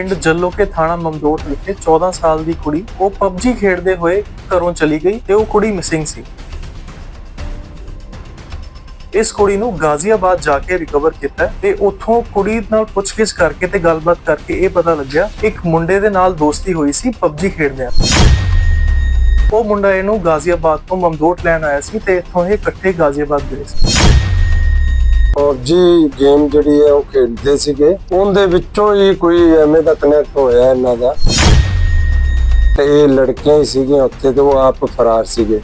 ਪਿੰਡ ਜੱਲੋਕੇ ਥਾਣਾ ਮਮਦੋਟ ਵਿਖੇ 14 ਸਾਲ ਦੀ ਕੁੜੀ, ਉਹ ਪਬਜੀ ਖੇਡਦੇ ਹੋਏ ਘਰੋਂ ਚਲੀ ਗਈ ਤੇ ਉਹ ਕੁੜੀ ਮਿਸਿੰਗ ਸੀ। ਇਸ ਕੁੜੀ ਨੂੰ ਗਾਜ਼ੀਆਬਾਦ ਜਾ ਕੇ ਰਿਕਵਰ ਕੀਤਾ ਤੇ ਉੱਥੋਂ ਕੁੜੀ ਨਾਲ ਪੁੱਛਗਿੱਛ ਕਰਕੇ ਤੇ ਗੱਲਬਾਤ ਕਰਕੇ ਇਹ ਪਤਾ ਲੱਗਿਆ, ਇੱਕ ਮੁੰਡੇ ਦੇ ਨਾਲ ਦੋਸਤੀ ਹੋਈ ਸੀ ਪਬਜੀ ਖੇਡਦਿਆਂ। ਉਹ ਮੁੰਡਾ ਇਹਨੂੰ ਗਾਜ਼ੀਆਬਾਦ ਤੋਂ ਮਮਦੋਟ ਲੈਣ ਆਇਆ ਸੀ ਤੇ ਇੱਥੋਂ ਇਹ ਇਕੱਠੇ ਗਾਜ਼ੀਆਬਾਦ ਗਏ ਸੀ। ਪਬਜੀ ਗੇਮ ਜਿਹੜੀ ਹੈ ਉਹ ਖੇਡਦੇ ਸੀਗੇ, ਉਹਦੇ ਵਿੱਚੋਂ ਹੀ ਕੋਈ ਐਵੇਂ ਦਾ ਕਨੈਕਟ ਹੋਇਆ ਇਹਨਾਂ ਦਾ। ਤੇ ਇਹ ਲੜਕੀਆਂ ਹੀ ਸੀਗੀਆਂ ਉੱਥੇ ਤੇ ਉਹ ਆਪ ਫਰਾਰ ਸੀਗੇ।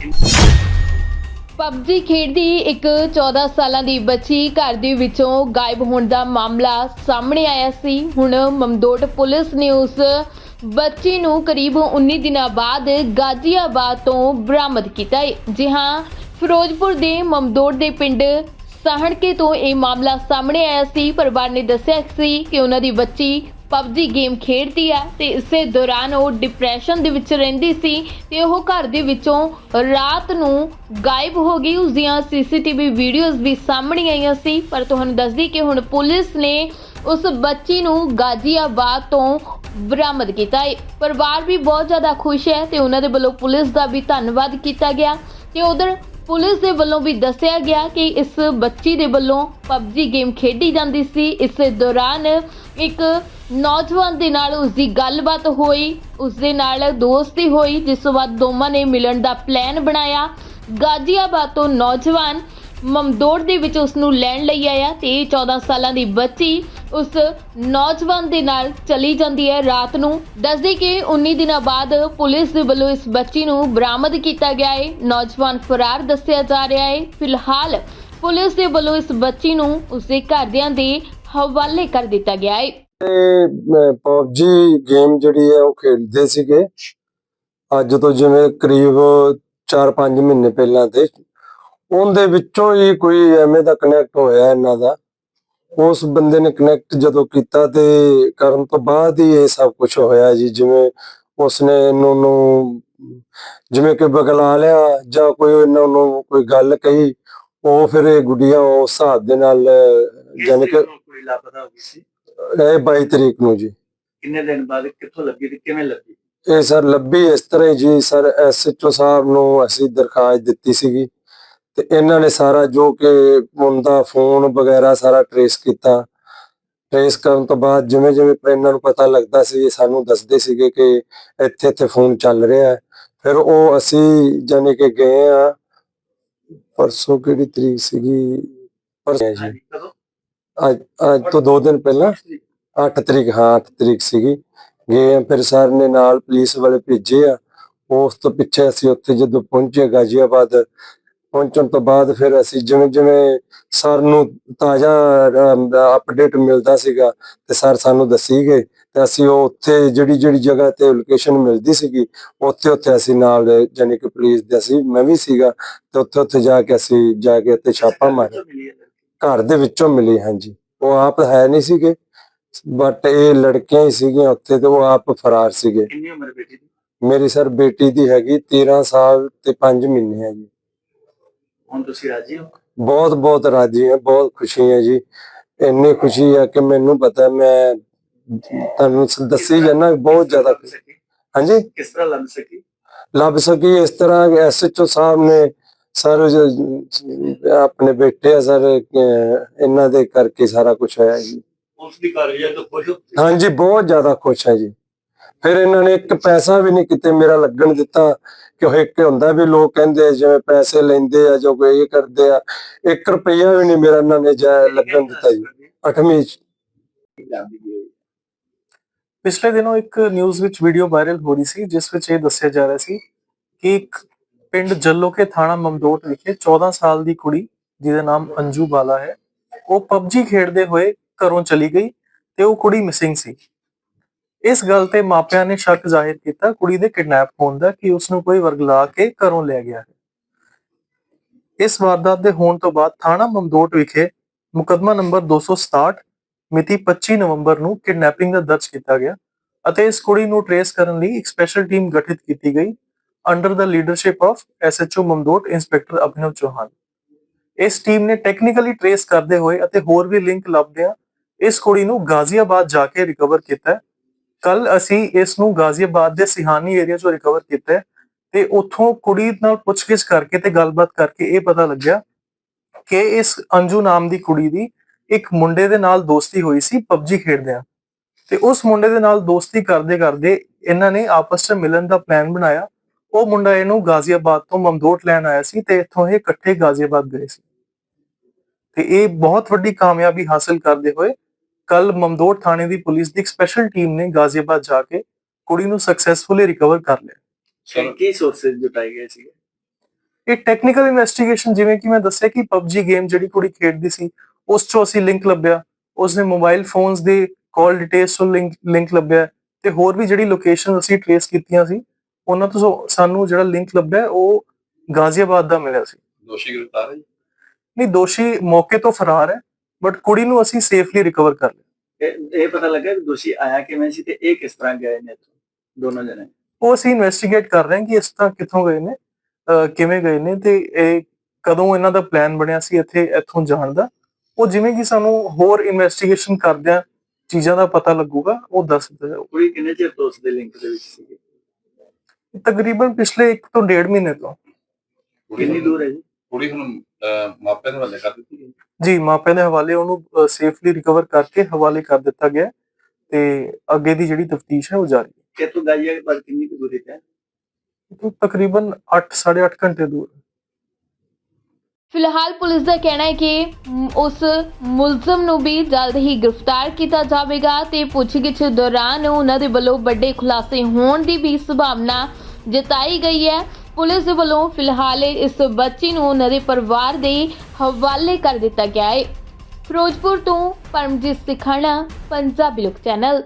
ਪਬਜੀ ਖੇਡਦੀ ਇੱਕ 14 ਸਾਲਾਂ ਦੀ ਬੱਚੀ ਘਰ ਦੇ ਵਿੱਚੋਂ ਗਾਇਬ ਹੋਣ ਦਾ ਮਾਮਲਾ ਸਾਹਮਣੇ ਆਇਆ ਸੀ। ਹੁਣ ਮਮਦੋਟ ਪੁਲਿਸ ਨੇ ਉਸ ਬੱਚੀ ਨੂੰ ਕਰੀਬ 19 ਦਿਨਾਂ ਬਾਅਦ ਗਾਜ਼ੀਆਬਾਦ ਤੋਂ ਬਰਾਮਦ ਕੀਤਾ ਹੈ। ਜੀ ਹਾਂ, ਫਿਰੋਜ਼ਪੁਰ ਦੇ ਮਮਦੋਟ ਦੇ ਪਿੰਡ ਸਾਹਣਕੇ ਤੋਂ ਇਹ ਮਾਮਲਾ ਸਾਹਮਣੇ ਆਇਆ ਸੀ। ਪਰਿਵਾਰ ਨੇ ਦੱਸਿਆ ਸੀ ਕਿ ਉਹਨਾਂ ਦੀ ਬੱਚੀ ਪਬਜੀ ਗੇਮ ਖੇਡਦੀ ਆ ਤੇ ਇਸੇ ਦੌਰਾਨ ਉਹ ਡਿਪਰੈਸ਼ਨ ਦੇ ਵਿੱਚ ਰਹਿੰਦੀ ਸੀ ਤੇ ਉਹ ਘਰ ਦੇ ਵਿੱਚੋਂ ਰਾਤ ਨੂੰ ਗਾਇਬ ਹੋ ਗਈ। ਉਸ ਦੀਆਂ ਸੀਸੀਟੀਵੀ ਵੀਡੀਓਜ਼ ਵੀ ਸਾਹਮਣੇ ਆਈਆਂ ਸੀ। ਪਰ ਤੁਹਾਨੂੰ ਦੱਸਦੀ ਕਿ ਹੁਣ ਪੁਲਿਸ ਨੇ ਉਸ ਬੱਚੀ ਨੂੰ ਗਾਜ਼ੀਆਬਾਦ ਤੋਂ ਬਰਾਮਦ ਕੀਤਾ। ਹੈ ਪਰਿਵਾਰ ਵੀ ਬਹੁਤ ਜ਼ਿਆਦਾ ਖੁਸ਼ ਹੈ ਤੇ ਉਹਨਾਂ ਦੇ ਵੱਲੋਂ ਪੁਲਿਸ ਦਾ ਵੀ ਧੰਨਵਾਦ ਕੀਤਾ ਗਿਆ। ਤੇ ਉਧਰ ਪੁਲਿਸ ਦੇ ਵੱਲੋਂ ਵੀ ਦੱਸਿਆ ਗਿਆ ਕਿ ਇਸ ਬੱਚੀ ਦੇ ਵੱਲੋਂ ਪਬਜੀ ਗੇਮ ਖੇਡੀ ਜਾਂਦੀ ਸੀ। ਇਸ ਦੌਰਾਨ ਇੱਕ ਨੌਜਵਾਨ ਦੇ ਨਾਲ ਉਸ ਦੀ ਗੱਲਬਾਤ ਹੋਈ। ਉਸ ਦੇ ਨਾਲ ਦੋਸਤੀ ਹੋਈ, ਜਿਸ ਤੋਂ ਬਾਅਦ ਦੋਵਾਂ ਨੇ ਮਿਲਣ ਦਾ ਪਲਾਨ ਬਣਾਇਆ। ਗਾਜ਼ੀਆਬਾਦ ਤੋਂ ਨੌਜਵਾਨ ਮਮਦੋੜ ਦੇ ਵਿੱਚ ਉਸ ਨੂੰ ਲੈਣ ਲਈ ਆਇਆ ਤੇ 14 ਸਾਲਾਂ ਦੀ ਬੱਚੀ ਉਸ ਨੌਜਵਾਨ ਦੇ ਨਾਲ ਚਲੀ ਜਾਂਦੀ ਹੈ ਰਾਤ ਨੂੰ। ਦੱਸਦੇ ਕਿ 19 ਦਿਨਾਂ ਬਾਅਦ ਪੁਲਿਸ ਦੇ ਵੱਲੋਂ ਇਸ ਬੱਚੀ ਨੂੰ ਬਰਾਮਦ ਕੀਤਾ ਗਿਆ ਹੈ। ਨੌਜਵਾਨ ਫਰਾਰ ਦੱਸਿਆ ਜਾ ਰਿਹਾ ਹੈ। ਫਿਲਹਾਲ ਪੁਲਿਸ ਦੇ ਵੱਲੋਂ ਇਸ ਬੱਚੀ ਨੂੰ ਉਸਦੇ ਘਰਦਿਆਂ ਦੇ ਹਵਾਲੇ ਕਰ ਦਿੱਤਾ ਗਿਆ ਹੈ। ਤੇ ਪਬਜੀ ਗੇਮ ਜਿਹੜੀ ਹੈ ਉਹ ਖੇਡਦੇ ਸੀਗੇ। ਅੱਜ ਤੋਂ ਜਿਵੇਂ ਕਰੀਬ 4-5 ਮਹੀਨੇ ਪਹਿਲਾਂ ਤੇ ਉਹਦੇ ਵਿੱਚੋਂ ਹੀ ਕੋਈ ਐਵੇਂ ਦਾ ਕਨੈਕਟ ਹੋਇਆ ਇਹਨਾਂ ਦਾ। ਉਸ ਬੰਦੇ ਨੇ ਕਨੈਕਟ ਜਦੋਂ ਕੀਤਾ ਤੇ ਕਰਨ ਤੋਂ ਬਾਅਦ ਹੀ ਇਹ ਸਭ ਕੁਝ ਹੋਇਆ ਜੀ। ਜਿਵੇਂ ਉਸਨੇ ਇਹਨੂੰ ਨੂੰ ਜਿਵੇਂ ਕਿ ਬਗਲਾ ਲਿਆ ਜਾਂ ਕੋਈ ਇਹਨਾਂ ਨੂੰ ਕੋਈ ਗੱਲ ਕਹੀ ਉਹ ਫਿਰ ਇਹ ਗੁੱਡੀਆਂ ਉਸ ਹਿਸਾਬ ਦੇ ਨਾਲ ਜਾਣੀ ਕਿ ਕੁੜੀ ਲਾਪਤਾ ਹੋ ਗਈ ਸੀ ਇਹ 22 ਤਰੀਕ ਨੂੰ ਜੀ। ਕਿੰਨੇ ਦਿਨ ਬਾਅਦ ਕਿੱਥੋਂ ਲੱਗੀ ਤੇ ਕਿਵੇਂ ਲੱਗੀ ਇਹ ਸਰ ਲੱਭੀ ਇਸ ਤਰ੍ਹਾਂ ਜੀ। ਸਰ ਐਸਐਚਓ ਸਾਹਿਬ ਨੂੰ ਅਸੀਂ ਦਰਖਾਸਤ ਦਿੱਤੀ ਸੀਗੀ। ਤੇ ਇਹਨਾਂ ਨੇ ਸਾਰਾ ਜੋ ਕਿ ਮੁੰਡਾ ਫੋਨ ਵਗੈਰਾ ਸਾਰਾ ਟਰੇਸ ਕੀਤਾ। ਟਰੇਸ ਕਰਨ ਤੋਂ ਬਾਅਦ ਜਿਵੇਂ ਜਿਵੇਂ ਇਹਨਾਂ ਨੂੰ ਪਤਾ ਲੱਗਦਾ ਸੀ ਇਹ ਸਾਨੂੰ ਦੱਸਦੇ ਸੀਗੇ ਕਿ ਇੱਥੇ ਇੱਥੇ ਫੋਨ ਚੱਲ ਰਿਹਾ। ਹੈ ਫਿਰ ਉਹ ਅਸੀਂ ਜਾਣੇ ਕਿ ਗਏ ਆ। ਪਰਸੋਂ ਕਿਹੜੀ ਤਰੀਕ ਸੀਗੀ? ਪਰਸੋਂ ਜੀ ਅੱਜ ਅੱਜ ਤੋਂ 2 ਦਿਨ ਪਹਿਲਾਂ। 8 ਤਰੀਕ। ਹਾਂ 8 ਤਰੀਕ ਸੀਗੀ। ਗਏ ਆ ਫਿਰ ਸਰ ਨੇ ਨਾਲ ਪੁਲਿਸ ਵਾਲੇ ਭੇਜੇ ਆ। ਉਸ ਤੋਂ ਪਿੱਛੇ ਅਸੀਂ ਉੱਥੇ ਜਦੋਂ ਪਹੁੰਚੇ ਗਾਜ਼ੀਆਬਾਦ ਪਹੁੰਚਣ ਤੋਂ ਬਾਅਦ ਫਿਰ ਅਸੀਂ ਜਿਵੇਂ ਜਿਵੇਂ ਸਰ ਨੂੰ ਤਾਜ਼ਾ ਅਪਡੇਟ ਮਿਲਦਾ ਸੀਗਾ ਤੇ ਸਰ ਸਾਨੂੰ ਦੱਸੀ ਗਏ ਤੇ ਅਸੀਂ ਉਹ ਉੱਥੇ ਜਿਹੜੀ ਜਿਹੜੀ ਜਗ੍ਹਾ ਤੇ ਲੋਕੇਸ਼ਨ ਮਿਲਦੀ ਸੀਗੀ ਉੱਥੇ ਉੱਥੇ ਅਸੀਂ ਨਾਲ ਜਾਨੀ ਕਿ ਪੁਲਿਸ ਦੇ ਅਸੀਂ ਮੈਂ ਵੀ ਸੀਗਾ ਤੇ ਉੱਥੇ ਉੱਥੇ ਜਾ ਕੇ ਅਸੀਂ ਜਾ ਕੇ ਉੱਥੇ ਛਾਪਾ ਮਾਰਿਆ। ਘਰ ਦੇ ਵਿੱਚੋਂ ਮਿਲੀ ਹਾਂਜੀ। ਉਹ ਆਪ ਹੈ ਨਹੀਂ ਸੀਗੇ ਬਟ ਇਹ ਲੜਕੀਆਂ ਹੀ ਸੀਗੀਆਂ ਉੱਥੇ ਤੇ ਉਹ ਆਪ ਫਰਾਰ ਸੀਗੇ। ਕਿੰਨੀ ਉਮਰ ਬੇਟੀ ਦੀ? ਮੇਰੀ ਸਰ ਬੇਟੀ ਦੀ ਹੈਗੀ 13 ਸਾਲ ਤੇ 5 ਮਹੀਨੇ ਹੈ ਜੀ। ਹੁਣ ਤੁਸੀਂ ਰਾਜੀ ਹੋ? ਬਹੁਤ ਬਹੁਤ ਰਾਜੀ ਹਾਂ ਬਹੁਤ ਖੁਸ਼ੀ ਹੈ ਜੀ। ਇੰਨੀ ਖੁਸ਼ੀ ਹੈ ਕਿ ਮੈਨੂੰ ਪਤਾ ਮੈਂ ਤੁਹਾਨੂੰ ਦੱਸੀ ਜਾਣਾ ਬਹੁਤ ਜ਼ਿਆਦਾ? ਹਾਂਜੀ? ਕਿਸ ਤਰ੍ਹਾਂ ਲੱਭ ਸਕੀ? ਲੱਭ ਸਕੀ ਇਸ ਤਰ੍ਹਾਂ ਐਸਐਚਓ ਸਾਹਿਬ ਨੇ ਸਰ ਆਪਣੇ ਬੇਟੇ ਆ ਸਰ ਇਹਨਾਂ ਦੇ ਕਰਕੇ ਸਾਰਾ ਕੁਝ ਹੋਇਆ ਜੀ। ਉਸ ਦੀ ਕਾਰਜ ਤੋਂ ਖੁਸ਼ ਹੋ ਹਾਂਜੀ ਬਹੁਤ ਜ਼ਿਆਦਾ ਖੁਸ਼ ਹੈ ਜੀ। ਫਿਰ ਇਹਨਾਂ ਨੇ ਇੱਕ ਪੈਸਾ ਵੀ ਨਹੀਂ ਕਿਤੇ ਮੇਰਾ ਲੱਗਣ ਦਿੱਤਾ। ਕਿ ਇੱਕ ਹੁੰਦਾ ਵੀ ਲੋਕ ਕਹਿੰਦੇ ਜਿਵੇਂ ਪੈਸੇ ਲੈਂਦੇ ਆ ਜੋ ਕੋਈ ਇਹ ਕਰਦੇ ਆ 1 ਰੁਪਈਆ ਵੀ ਨਹੀਂ ਮੇਰਾ ਇਹਨਾਂ ਨੇ ਜਾ ਲੱਗਣ ਦਿੱਤਾ ਜੀ ਅੱਠਵੀਂ ਚ। ਪਿਛਲੇ ਦਿਨੋਂ ਇੱਕ ਨਿਊਜ਼ ਵਿੱਚ ਵੀਡੀਓ ਵਾਇਰਲ ਹੋ ਰਹੀ ਸੀ, ਜਿਸ ਵਿੱਚ ਇਹ ਦੱਸਿਆ ਜਾ ਰਿਹਾ ਸੀ ਕਿ ਇੱਕ ਪਿੰਡ ਜੱਲੋਕੇ ਥਾਣਾ ਮਮਦੋਟ ਵਿਖੇ 14 ਸਾਲ ਦੀ ਕੁੜੀ, ਜਿਹਦਾ ਨਾਮ ਅੰਜੂ ਬਾਲਾ ਹੈ, ਉਹ ਪਬਜੀ ਖੇਡਦੇ ਹੋਏ ਘਰੋਂ ਚਲੀ ਗਈ ਤੇ ਉਹ ਕੁੜੀ ਮਿਸਿੰਗ ਸੀ। ਇਸ ਗੱਲ ਤੇ ਮਾਪਿਆਂ ਨੇ ਸ਼ੱਕ ਜ਼ਾਹਿਰ ਕੀਤਾ, ਕੁੜੀ ਦੇ ਕਿਡਨੈਪ ਹੋਣ ਦਾ, ਕਿ ਉਸ ਨੂੰ ਕੋਈ ਵਰਗਲਾ ਕੇ ਘਰੋਂ ਲੈ ਗਿਆ ਹੈ। ਇਸ ਵਾਰਦਾਤ ਦੇ ਹੋਣ ਤੋਂ ਬਾਅਦ ਥਾਣਾ ਮਮਦੋਟ ਵਿਖੇ ਮੁਕਦਮਾ ਨੰਬਰ 267 ਮਿਤੀ 25 ਨਵੰਬਰ ਨੂੰ ਕਿਡਨੈਪਿੰਗ ਦਾ ਦਰਜ ਕੀਤਾ ਗਿਆ ਅਤੇ ਇਸ ਕੁੜੀ ਨੂੰ ਟਰੇਸ ਕਰਨ ਲਈ ਇੱਕ ਸਪੈਸ਼ਲ ਟੀਮ ਗਠਿਤ ਕੀਤੀ ਗਈ under the leadership of SHO Mamdot, inspector Abhinav Chauhan. ਇਸ ਟੀਮ ਨੇ ਟੈਕਨੀਕਲੀ ਟਰੇਸ ਕਰਦੇ ਹੋਏ ਅਤੇ ਹੋਰ ਵੀ ਲਿੰਕ ਲੱਭਦਿਆਂ ਇਸ ਕੁੜੀ ਨੂੰ ਗਾਜ਼ੀਆਬਾਦ ਜਾ ਕੇ ਰਿਕਵਰ ਕੀਤਾ ਕੱਲ ਅਸੀਂ ਇਸ ਨੂੰ ਗਾਜ਼ੀਆਬਾਦ ਦੇ ਸਿਹਾਨੀ ਏਰੀਆ ਚੋਂ ਰਿਕਵਰ ਕੀਤਾ ਤੇ ਉੱਥੋਂ ਕੁੜੀ ਨਾਲ ਪੁੱਛਗਿੱਛ ਕਰਕੇ ਤੇ ਗੱਲਬਾਤ ਕਰਕੇ ਇਹ ਪਤਾ ਲੱਗਿਆ ਕਿ ਇਸ ਅੰਜੂ ਨਾਮ ਦੀ ਕੁੜੀ ਦੀ ਇੱਕ ਮੁੰਡੇ ਦੇ ਨਾਲ ਦੋਸਤੀ ਹੋਈ ਸੀ ਪਬਜੀ ਖੇਡਦਿਆਂ। ਤੇ ਉਸ ਮੁੰਡੇ ਦੇ ਨਾਲ ਦੋਸਤੀ ਕਰਦੇ ਕਰਦੇ ਇਹਨਾਂ ਨੇ ਆਪਸ ਵਿੱਚ ਮਿਲਣ ਦਾ ਪਲਾਨ ਬਣਾਇਆ। ਉਹ ਮੁੰਡਾ ਇਹਨੂੰ ਗਾਜ਼ੀਆਬਾਦ ਤੋਂ ਮਮਦੋਟ ਲੈਣ ਆਇਆ ਸੀ ਤੇ ਇੱਥੋਂ ਇਹ ਇਕੱਠੇ ਗਾਜ਼ੀਆਬਾਦ ਗਏ ਸੀ। ਤੇ ਇਹ ਬਹੁਤ ਵੱਡੀ ਕਾਮਯਾਬੀ ਹਾਸਲ ਕਰਦੇ ਹੋਏ ਕੱਲ ਮਮਦੋਟ ਥਾਣੇ ਦੀ ਪੁਲਿਸ ਦੀ ਇੱਕ ਸਪੈਸ਼ਲ ਟੀਮ ਨੇ ਗਾਜ਼ੀਆਬਾਦ ਜਾ ਕੇ ਕੁੜੀ ਨੂੰ ਸਕਸੈਸਫੁਲੀ ਰਿਕਵਰ ਕਰ ਲਿਆ। ਸਰ ਕੀ ਸੋਰਸਸ ਜੁਟਾਏ ਗਏ ਸੀਗੇ। ਇਹ ਟੈਕਨੀਕਲ ਇਨਵੈਸਟੀਗੇਸ਼ਨ ਜਿਵੇਂ ਕਿ ਮੈਂ ਦੱਸਿਆ ਕਿ PUBG ਗੇਮ ਜਿਹੜੀ ਕੁੜੀ ਖੇਡਦੀ ਸੀ ਉਸ ਚੋਂ ਅਸੀਂ ਲਿੰਕ ਲੱਭਿਆ। ਉਸਨੇ ਮੋਬਾਈਲ ਫੋਨਸ ਦੇ ਕਾਲ ਡਿਟੇਲਸ ਤੋਂ ਲਿੰਕ ਲਿੰਕ ਲੱਭਿਆ। ਤੇ ਹੋਰ ਵੀ ਜਿਹੜੀ ਲੋਕੇਸ਼ਨ ਅਸੀਂ ਟ੍ਰੇਸ ਕੀਤੀਆਂ ਸੀ ਉਹਨਾਂ ਤੋਂ ਸੋ- ਸਾਨੂੰ ਜਿਹੜਾ ਲਿੰਕ ਲੱਭਿਆ ਉਹ ਗਾਜ਼ੀਆਬਾਦ ਦਾ ਮਿਲਿਆ ਸੀ। ਦੋਸ਼ੀ ਗ੍ਰਿਫਤਾਰ ਹੈ ਜੀ। ਨਹੀਂ ਦੋਸ਼ੀ ਮੌਕੇ ਤੋਂ ਫਰਾਰ ਹੈ। ਬਟ ਕੁੜੀ ਨੂੰ ਅਸੀਂ ਸੇਫਲੀ ਰਿਕਵਰ ਕਰ ਲਿਆ। ਇਹ ਇਹ ਪਤਾ ਲੱਗਾ ਕਿ ਦੋਸ਼ੀ ਆਇਆ ਕਿਵੇਂ ਸੀ ਤੇ ਇਹ ਕਿਸ ਤਰ੍ਹਾਂ ਗਏ ਨੇ ਇੱਥੋਂ ਦੋਨੋਂ ਜਣੇ? ਉਹ ਅਸੀਂ ਇਨਵੈਸਟੀਗੇਟ ਕਰ ਰਹੇ ਹਾਂ ਕਿ ਇਸ ਤਰ੍ਹਾਂ ਕਿੱਥੋਂ ਗਏ ਨੇ ਅਹ ਕਿਵੇਂ ਗਏ ਨੇ ਤੇ ਇਹ ਕਦੋਂ ਇਹਨਾਂ ਦਾ ਪਲਾਨ ਬਣਿਆ ਸੀ ਇੱਥੇ ਇੱਥੋਂ ਜਾਣ ਦਾ। ਉਹ ਜਿਵੇਂ ਕਿ ਸਾਨੂੰ ਹੋਰ ਇਨਵੈਸਟੀਗੇਸ਼ਨ ਕਰਦਿਆਂ ਚੀਜ਼ਾਂ ਦਾ ਪਤਾ ਲੱਗੂਗਾ ਉਹ ਦੱਸ ਦਿੱਤਾ ਜਾਊ ਕੁੜੀ ਕਿੰਨੇ ਚਿਰ ਤੋਂ ਉਸ ਦੇ ਲਿੰਕ ਦੇ ਵਿੱਚ ਸੀਗੀ? ਤਕਰੀਬਨ ਪਿਛਲੇ 1 ਤੋਂ 1.5 ਮਹੀਨੇ ਤੋਂ। ਕਿੰਨੀ ਦੂਰ ਹੈ ਜੀ? ਕੁੜੀ ਹੁਣ ਅਹ, ਮਾਪਿਆਂ ਦੇ ਹਵਾਲੇ ਕਰ ਦਿੱਤੀ ਗਈ? ਜੀ ਮਾਪਿਆਂ ਦੇ ਹਵਾਲੇ ਉਹਨੂੰ ਸੇਫਲੀ ਰਿਕਵਰ ਕਰਕੇ ਹਵਾਲੇ ਕਰ ਦਿੱਤਾ ਗਿਆ ਹੈ ਤੇ ਅੱਗੇ ਦੀ ਜਿਹੜੀ ਤਫਤੀਸ਼ ਹੈ ਉਹ ਜਾਰੀ ਹੈ। ਕਿ ਤੂੰ ਗਾਈਆ ਪਰ ਕਿੰਨੀ ਕੁ ਦੂਰੀ ਤੇ ਹੈ? ਇਹ ਤੋਂ ਤਕਰੀਬਨ 8 8.5 ਘੰਟੇ ਦੂਰ। ਫਿਲਹਾਲ ਪੁਲਿਸ ਦਾ ਕਹਿਣਾ ਹੈ ਕਿ ਮ, ਉਸ ਮੁਲਜ਼ਮ ਨੂੰ ਵੀ ਜਲਦ ਹੀ ਗ੍ਰਿਫਤਾਰ ਕੀਤਾ ਜਾਵੇਗਾ ਤੇ ਪੁੱਛਗਿੱਛ ਦੌਰਾਨ ਉਹਨਾਂ ਦੇ ਵੱਲੋਂ ਵੱਡੇ ਖੁਲਾਸੇ ਹੋਣ ਦੀ ਵੀ ਸੰਭਾਵਨਾ ਜਤਾਈ ਗਈ ਹੈ। ਪੁਲਿਸ ਦੇ ਵੱਲੋਂ ਫਿਲਹਾਲ ਇਸ ਬੱਚੀ ਨੂੰ ਉਹਨਾਂ ਦੇ ਪਰਿਵਾਰ ਦੇ ਹਵਾਲੇ ਕਰ ਦਿੱਤਾ ਗਿਆ ਹੈ। ਫਿਰੋਜ਼ਪੁਰ ਤੋਂ ਪਰਮਜੀਤ ਸਿਖਾਣਾ, ਪੰਜਾਬੀ ਲੋਕ ਚੈਨਲ।